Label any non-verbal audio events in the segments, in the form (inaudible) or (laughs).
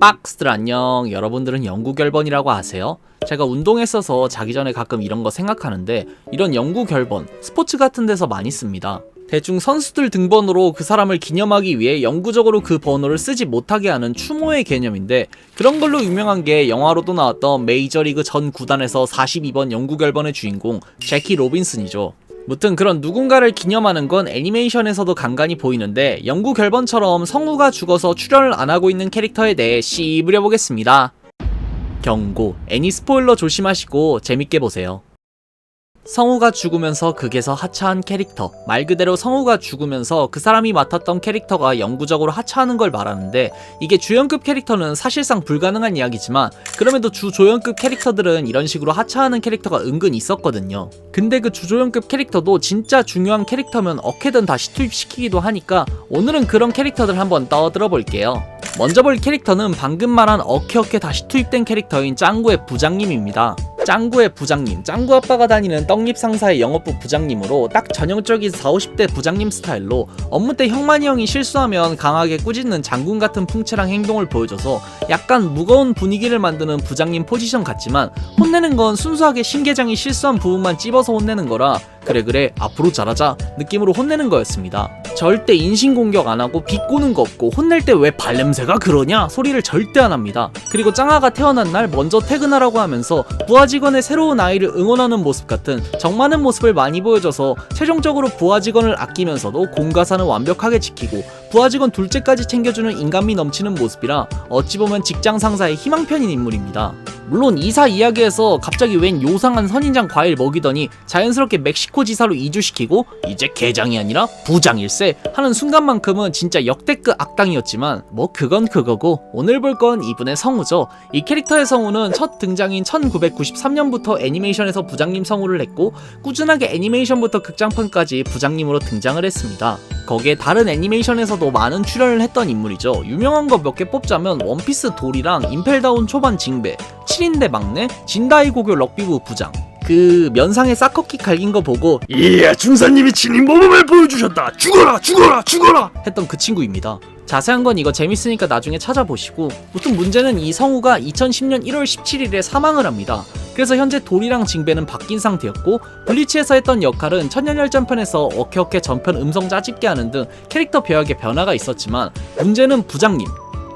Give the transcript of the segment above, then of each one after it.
박스들 안녕. 여러분들은 영구 결번이라고 아세요? 제가 운동했어서 자기 전에 가끔 이런 거 생각하는데 이런 영구 결번, 스포츠 같은 데서 많이 씁니다. 대충 선수들 등번호로 그 사람을 기념하기 위해 영구적으로 그 번호를 쓰지 못하게 하는 추모의 개념인데 그런 걸로 유명한 게 영화로도 나왔던 메이저리그 전 구단에서 42번 영구 결번의 주인공 제키 로빈슨이죠. 무튼 그런 누군가를 기념하는 건 애니메이션에서도 간간히 보이는데 영구 결번처럼 성우가 죽어서 출연을 안 하고 있는 캐릭터에 대해 씹으려 보겠습니다. 경고, 애니 스포일러 조심하시고 재밌게 보세요. 성우가 죽으면서 극에서 하차한 캐릭터 말 그대로 성우가 죽으면서 그 사람이 맡았던 캐릭터가 영구적으로 하차하는 걸 말하는데 이게 주연급 캐릭터는 사실상 불가능한 이야기지만 그럼에도 주조연급 캐릭터들은 이런 식으로 하차하는 캐릭터가 은근 있었거든요 근데 그 주조연급 캐릭터도 진짜 중요한 캐릭터면 어떻게든 다시 투입시키기도 하니까 오늘은 그런 캐릭터들 한번 떠들어 볼게요 먼저 볼 캐릭터는 방금 말한 어케어케 다시 투입된 캐릭터인 짱구의 부장님입니다. 짱구의 부장님, 짱구 아빠가 다니는 떡잎 상사의 영업부 부장님으로 딱 전형적인 40, 50대 부장님 스타일로 업무 때 형만이 형이 실수하면 강하게 꾸짖는 장군 같은 풍채랑 행동을 보여줘서 약간 무거운 분위기를 만드는 부장님 포지션 같지만 혼내는 건 순수하게 신계장이 실수한 부분만 찝어서 혼내는 거라 그래 그래 앞으로 잘하자 느낌으로 혼내는 거였습니다. 절대 인신공격 안 하고 비꼬는 거 없고 혼낼 때 왜 발냄새가 그러냐 소리를 절대 안 합니다. 그리고 짱아가 태어난 날 먼저 퇴근하라고 하면서 부하 직원의 새로운 아이를 응원하는 모습 같은 정 많은 모습을 많이 보여줘서 최종적으로 부하 직원을 아끼면서도 공가사는 완벽하게 지키고 부하 직원 둘째까지 챙겨주는 인간미 넘치는 모습이라 어찌 보면 직장 상사의 희망편인 인물입니다. 물론 이사 이야기에서 갑자기 웬 요상한 선인장 과일 먹이더니 자연스럽게 멕시코 지사로 이주시키고 이제 계장이 아니라 부장일세 하는 순간만큼은 진짜 역대급 악당이었지만 뭐 그건 그거고 오늘 볼 건 이분의 성우죠. 이 캐릭터의 성우는 첫 등장인 1993년부터 애니메이션에서 부장님 성우를 했고 꾸준하게 애니메이션부터 극장판까지 부장님으로 등장을 했습니다. 거기에 다른 애니메이션에서 도 많은 출연을 했던 인물이죠. 유명한 거 몇 개 뽑자면 원피스 돌이랑 임펠다운 초반 징배, 7인대 막내, 진다이 고교 럭비부 부장. 그 면상에 사커킥 갈긴 거 보고 이야 중사님이 친인 모범을 보여주셨다 죽어라 죽어라 죽어라 했던 그 친구입니다. 자세한 건 이거 재밌으니까 나중에 찾아보시고 무튼 문제는 이 성우가 2010년 1월 17일에 사망을 합니다. 그래서 현재 돌이랑 징배는 바뀐 상태였고 블리치에서 했던 역할은 천년열전편에서 어케어케 전편 음성 짜집게 하는 등 캐릭터 배역에 변화가 있었지만 문제는 부장님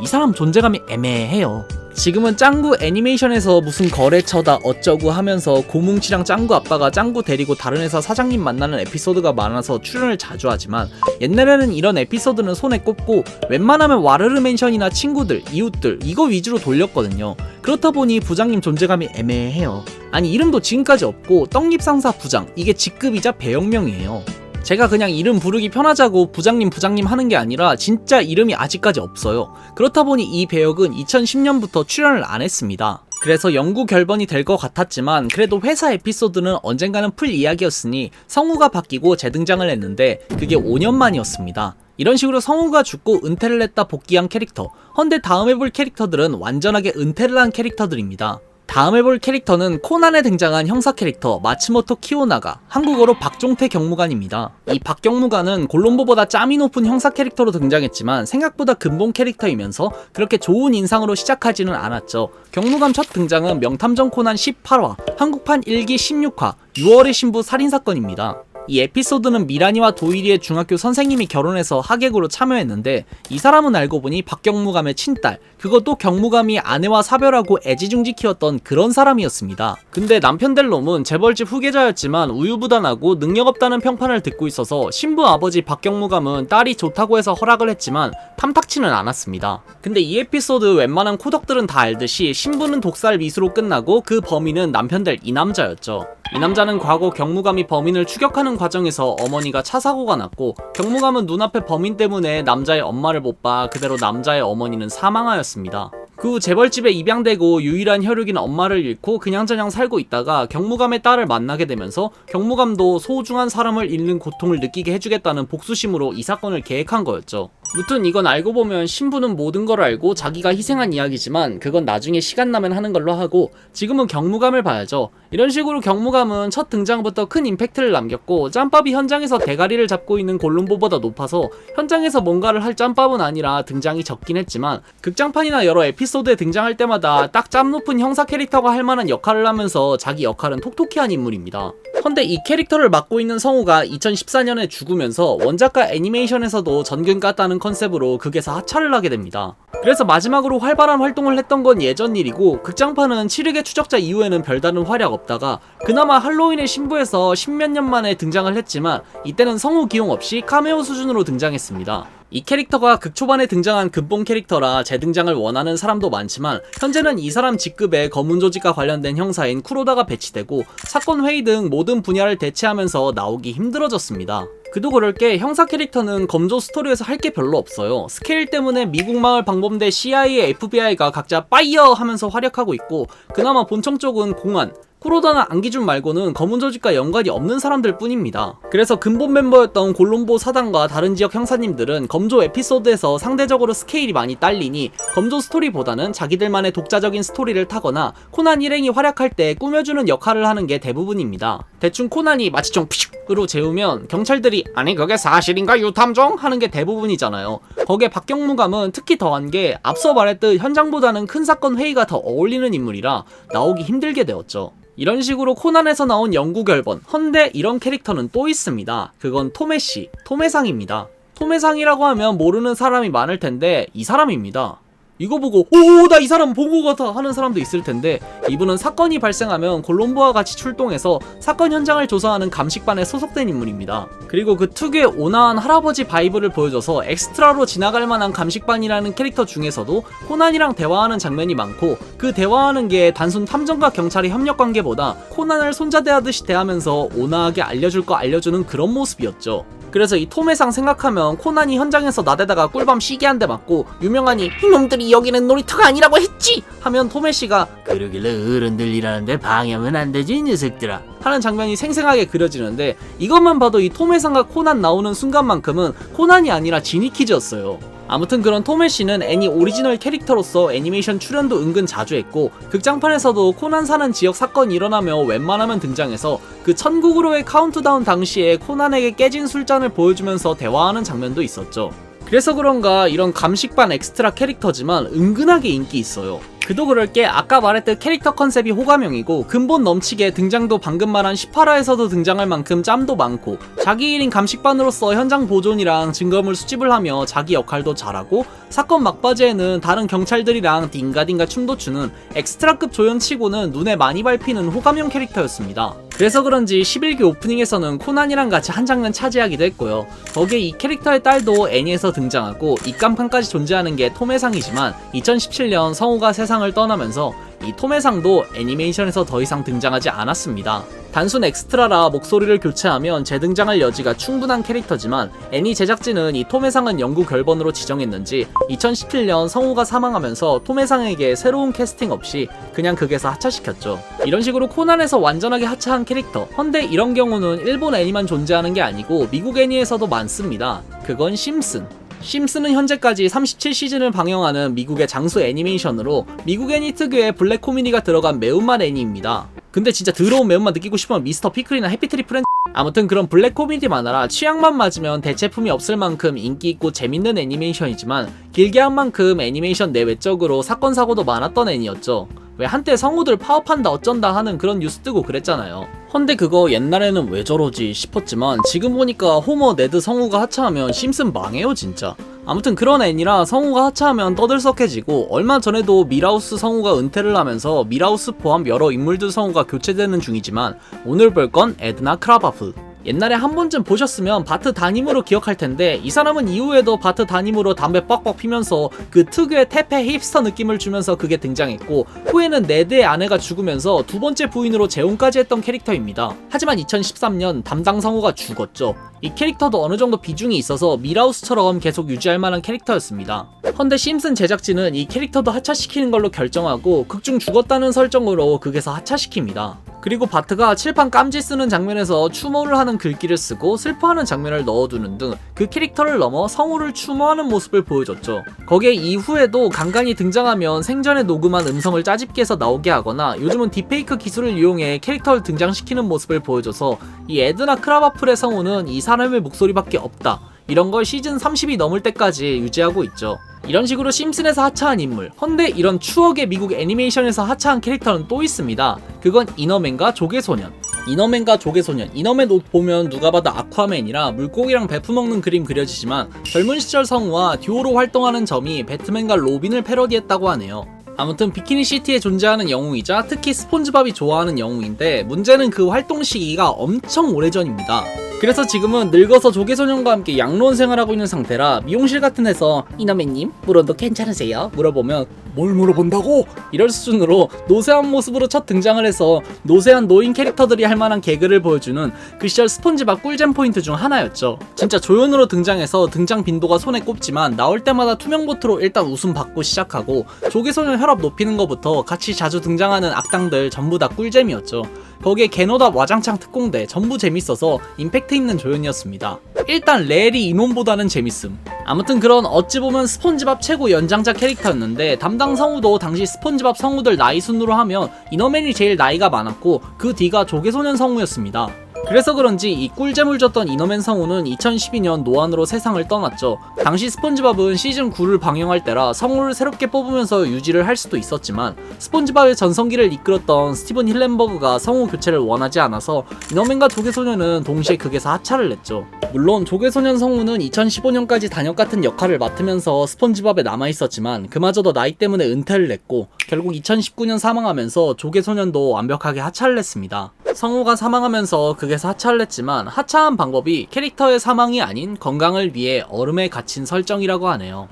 이 사람 존재감이 애매해요. 지금은 짱구 애니메이션에서 무슨 거래처다 어쩌고 하면서 고뭉치랑 짱구 아빠가 짱구 데리고 다른 회사 사장님 만나는 에피소드가 많아서 출연을 자주 하지만 옛날에는 이런 에피소드는 손에 꼽고 웬만하면 와르르 맨션이나 친구들, 이웃들 이거 위주로 돌렸거든요. 그렇다 보니 부장님 존재감이 애매해요. 아니 이름도 지금까지 없고 떡잎 상사 부장 이게 직급이자 배역명이에요. 제가 그냥 이름 부르기 편하자고 부장님 부장님 하는 게 아니라 진짜 이름이 아직까지 없어요. 그렇다 보니 이 배역은 2010년부터 출연을 안 했습니다. 그래서 영구 결번이 될 것 같았지만 그래도 회사 에피소드는 언젠가는 풀 이야기였으니 성우가 바뀌고 재등장을 했는데 그게 5년 만이었습니다. 이런 식으로 성우가 죽고 은퇴를 했다 복귀한 캐릭터. 헌데 다음에 볼 캐릭터들은 완전하게 은퇴를 한 캐릭터들입니다. 다음에 볼 캐릭터는 코난에 등장한 형사 캐릭터 마츠모토 키오나가 한국어로 박종태 경무관입니다. 이 박 경무관은 골롬보보다 짬이 높은 형사 캐릭터로 등장했지만 생각보다 근본 캐릭터이면서 그렇게 좋은 인상으로 시작하지는 않았죠. 경무관 첫 등장은 명탐정 코난 18화, 한국판 1기 16화, 6월의 신부 살인사건입니다. 이 에피소드는 미라니와 도일이의 중학교 선생님이 결혼해서 하객으로 참여했는데 이 사람은 알고 보니 박경무감의 친딸 그것도 경무감이 아내와 사별하고 애지중지 키웠던 그런 사람이었습니다. 근데 남편 될 놈은 재벌집 후계자였지만 우유부단하고 능력 없다는 평판을 듣고 있어서 신부 아버지 박경무감은 딸이 좋다고 해서 허락을 했지만 탐탁치는 않았습니다. 근데 이 에피소드 웬만한 코덕들은 다 알듯이 신부는 독살 미수로 끝나고 그 범인은 남편 될 이 남자였죠. 이 남자는 과거 경무감이 범인을 추격하는 과정에서 어머니가 차 사고가 났고 경무감은 눈앞에 범인 때문에 남자의 엄마를 못 봐 그대로 남자의 어머니는 사망하였습니다. 그 후 재벌집에 입양되고 유일한 혈육인 엄마를 잃고 그냥저냥 살고 있다가 경무감의 딸을 만나게 되면서 경무감도 소중한 사람을 잃는 고통을 느끼게 해주겠다는 복수심으로 이 사건을 계획한 거였죠. 무튼 이건 알고 보면 신부는 모든 걸 알고 자기가 희생한 이야기지만 그건 나중에 시간 나면 하는 걸로 하고 지금은 경무감을 봐야죠. 이런 식으로 경무감은 첫 등장부터 큰 임팩트를 남겼고 짬밥이 현장에서 대가리를 잡고 있는 골룸보보다 높아서 현장에서 뭔가를 할 짬밥은 아니라 등장이 적긴 했지만 극장판이나 여러 에피소드에 등장할 때마다 딱 짬 높은 형사 캐릭터가 할 만한 역할을 하면서 자기 역할은 톡톡히 한 인물입니다. 헌데 이 캐릭터를 맡고 있는 성우가 2014년에 죽으면서 원작과 애니메이션에서도 전근 깠다는 컨셉으로 극에서 하차를 하게 됩니다. 그래서 마지막으로 활발한 활동을 했던 건 예전 일이고 극장판은 7흑의 추적자 이후에는 별다른 활약 없다가 그나마 할로윈의 신부에서 십몇 년 만에 등장을 했지만 이때는 성우 기용 없이 카메오 수준으로 등장했습니다. 이 캐릭터가 극 초반에 등장한 근본 캐릭터라 재등장을 원하는 사람도 많지만 현재는 이 사람 직급의 검은 조직과 관련된 형사인 쿠로다가 배치되고 사건 회의 등 모든 분야를 대체하면서 나오기 힘들어졌습니다. 그도 그럴 게 형사 캐릭터는 검조 스토리에서 할 게 별로 없어요. 스케일 때문에 미국 마을 방범대 CIA, FBI가 각자 파이어 하면서 활약하고 있고 그나마 본청 쪽은 공안, 쿠로다나 안기준 말고는 검은 조직과 연관이 없는 사람들 뿐입니다. 그래서 근본 멤버였던 골롬보 사단과 다른 지역 형사님들은 검조 에피소드에서 상대적으로 스케일이 많이 딸리니 검조 스토리보다는 자기들만의 독자적인 스토리를 타거나 코난 일행이 활약할 때 꾸며주는 역할을 하는 게 대부분입니다. 대충 코난이 마취총 피슉으로 재우면 경찰들이 아니 그게 사실인가 유탐정 하는 게 대부분이잖아요. 거기에 박경무감은 특히 더한 게 앞서 말했듯 현장보다는 큰 사건 회의가 더 어울리는 인물이라 나오기 힘들게 되었죠. 이런 식으로 코난에서 나온 영구 결번. 헌데 이런 캐릭터는 또 있습니다. 그건 토메씨, 토메상입니다. 토메상이라고 하면 모르는 사람이 많을 텐데 이 사람입니다. 이거 보고 오 나 이 사람 보고 같아 하는 사람도 있을 텐데 이분은 사건이 발생하면 콜롬보와 같이 출동해서 사건 현장을 조사하는 감식반에 소속된 인물입니다. 그리고 그 특유의 온화한 할아버지 바이브를 보여줘서 엑스트라로 지나갈 만한 감식반이라는 캐릭터 중에서도 코난이랑 대화하는 장면이 많고 그 대화하는 게 단순 탐정과 경찰의 협력 관계보다 코난을 손자대하듯이 대하면서 온화하게 알려줄 거 알려주는 그런 모습이었죠. 그래서 이 톰의상 생각하면 코난이 현장에서 나대다가 꿀밤 시계 한 대 맞고 유명한이 이놈들이 여기는 놀이터가 아니라고 했지 하면 토메 씨가 그러길래 어른들 일하는데 방해하면 안 되지 이 녀석들아 하는 장면이 생생하게 그려지는데 이것만 봐도 이 톰의상과 코난 나오는 순간만큼은 코난이 아니라 지니키즈였어요. 아무튼 그런 토메 씨는 애니 오리지널 캐릭터로서 애니메이션 출연도 은근 자주 했고 극장판에서도 코난 사는 지역 사건이 일어나며 웬만하면 등장해서 그 천국으로의 카운트다운 당시에 코난에게 깨진 술잔을 보여주면서 대화하는 장면도 있었죠. 그래서 그런가 이런 감식반 엑스트라 캐릭터지만 은근하게 인기 있어요. 그도 그럴 게 아까 말했듯 캐릭터 컨셉이 호감형이고 근본 넘치게 등장도 방금 말한 18화에서도 등장할 만큼 짬도 많고 자기 일인 감식반으로서 현장 보존이랑 증거물 수집을 하며 자기 역할도 잘하고 사건 막바지에는 다른 경찰들이랑 딩가딩가 춤도 추는 엑스트라급 조연치고는 눈에 많이 밟히는 호감형 캐릭터였습니다. 그래서 그런지 11기 오프닝에서는 코난이랑 같이 한 장면 차지하기도 했고요. 거기에 이 캐릭터의 딸도 애니에서 등장하고 입간판까지 존재하는 게 톰의 상이지만 2017년 성우가 세상을 떠나면서 이 톰의 상도 애니메이션에서 더 이상 등장하지 않았습니다. 단순 엑스트라라 목소리를 교체하면 재등장할 여지가 충분한 캐릭터지만 애니 제작진은 이 톰의상은 영구 결번으로 지정했는지 2017년 성우가 사망하면서 톰의상에게 새로운 캐스팅 없이 그냥 극에서 하차시켰죠. 이런 식으로 코난에서 완전하게 하차한 캐릭터. 헌데 이런 경우는 일본 애니만 존재하는 게 아니고 미국 애니에서도 많습니다. 그건 심슨. 심슨은 현재까지 37시즌을 방영하는 미국의 장수 애니메이션으로 미국 애니 특유의 블랙 코미디가 들어간 매운맛 애니입니다. 근데 진짜 더러운 매운맛 느끼고 싶으면 미스터 피클이나 해피트리 프렌즈 (laughs) 아무튼 그런 블랙 코미디 만화라 취향만 맞으면 대체품이 없을 만큼 인기 있고 재밌는 애니메이션이지만 길게 한 만큼 애니메이션 내외적으로 사건 사고도 많았던 애니였죠. 왜 한때 성우들 파업한다 어쩐다 하는 그런 뉴스 뜨고 그랬잖아요. 헌데 그거 옛날에는 왜 저러지 싶었지만 지금 보니까 호머 네드 성우가 하차하면 심슨 망해요 진짜. 아무튼 그런 애니라 성우가 하차하면 떠들썩해지고 얼마 전에도 미라우스 성우가 은퇴를 하면서 미라우스 포함 여러 인물들 성우가 교체되는 중이지만 오늘 볼 건 에드나 크라바프. 옛날에 한 번쯤 보셨으면 바트 다님으로 기억할 텐데 이 사람은 이후에도 바트 다님으로 담배 뻑뻑 피면서 그 특유의 태페 힙스터 느낌을 주면서 그게 등장했고 후에는 네드의 아내가 죽으면서 두 번째 부인으로 재혼까지 했던 캐릭터입니다. 하지만 2013년 담당 성우가 죽었죠. 이 캐릭터도 어느 정도 비중이 있어서 미라우스처럼 계속 유지할 만한 캐릭터였습니다. 헌데 심슨 제작진은 이 캐릭터도 하차시키는 걸로 결정하고 극중 죽었다는 설정으로 극에서 하차시킵니다. 그리고 바트가 칠판 깜지 쓰는 장면에서 추모를 하는 글귀를 쓰고 슬퍼하는 장면을 넣어두는 등 그 캐릭터를 넘어 성우를 추모하는 모습을 보여줬죠. 거기에 이후에도 간간히 등장하면 생전에 녹음한 음성을 짜집기 해서 나오게 하거나 요즘은 딥페이크 기술을 이용해 캐릭터를 등장시키는 모습을 보여줘서 이 에드나 크라바플의 성우는 이 사람의 목소리밖에 없다. 이런 걸 시즌 30이 넘을 때까지 유지하고 있죠. 이런 식으로 심슨에서 하차한 인물, 헌데 이런 추억의 미국 애니메이션에서 하차한 캐릭터는 또 있습니다. 그건 이너맨과 조개소년. 이너맨과 조개소년, 이너맨 옷 보면 누가 봐도 아쿠아맨이라 물고기랑 베프 먹는 그림 그려지지만 젊은 시절 성우와 듀오로 활동하는 점이 배트맨과 로빈을 패러디했다고 하네요. 아무튼 비키니 시티에 존재하는 영웅이자 특히 스폰지밥이 좋아하는 영웅인데 문제는 그 활동 시기가 엄청 오래전입니다. 그래서 지금은 늙어서 조개소년과 함께 양로원 생활하고 있는 상태라 미용실 같은 데서 이너맨님 물어도 괜찮으세요? 물어보면 뭘 물어본다고? 이럴 수준으로 노쇠한 모습으로 첫 등장을 해서 노쇠한 노인 캐릭터들이 할 만한 개그를 보여주는 그 시절 스폰지밥 꿀잼 포인트 중 하나였죠. 진짜 조연으로 등장해서 등장 빈도가 손에 꼽지만 나올 때마다 투명 보트로 일단 웃음 받고 시작하고 조개소년 혈압 높이는 것부터 같이 자주 등장하는 악당들 전부 다 꿀잼이었죠. 거기에 개노답 와장창 특공대 전부 재밌어서 임팩트 있는 조연이었습니다. 일단 레리 이놈보다는 재밌음. 아무튼 그런 어찌 보면 스폰지밥 최고 연장자 캐릭터였는데 담당 성우도 당시 스폰지밥 성우들 나이 순으로 하면 이너맨이 제일 나이가 많았고 그 뒤가 조개소년 성우였습니다. 그래서 그런지 이 꿀잼을 줬던 이너맨 성우는 2012년 노안으로 세상을 떠났죠. 당시 스폰지밥은 시즌 9를 방영할 때라 성우를 새롭게 뽑으면서 유지를 할 수도 있었지만 스폰지밥의 전성기를 이끌었던 스티븐 힐렌버그가 성우 교체를 원하지 않아서 이너맨과 조개소년은 동시에 극에서 하차를 냈죠. 물론 조개소년 성우는 2015년까지 단역 같은 역할을 맡으면서 스폰지밥에 남아있었지만 그마저도 나이 때문에 은퇴를 냈고 결국 2019년 사망하면서 조개소년도 완벽하게 하차를 냈습니다. 성우가 사망하면서 극에서 하차를 냈지만 하차한 방법이 캐릭터의 사망이 아닌 건강을 위해 얼음에 갇힌 설정이라고 하네요.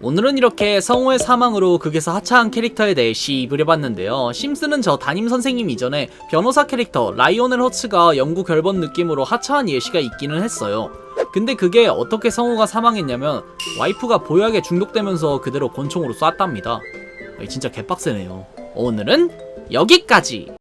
오늘은 이렇게 성우의 사망으로 극에서 하차한 캐릭터에 대해 시입을 해봤는데요. 심슨은 저 담임 선생님 이전에 변호사 캐릭터 라이오넬 허츠가 영구 결번 느낌으로 하차한 예시가 있기는 했어요. 근데 그게 어떻게 성우가 사망했냐면 와이프가 보약에 중독되면서 그대로 권총으로 쐈답니다. 진짜 개빡세네요. 오늘은 여기까지!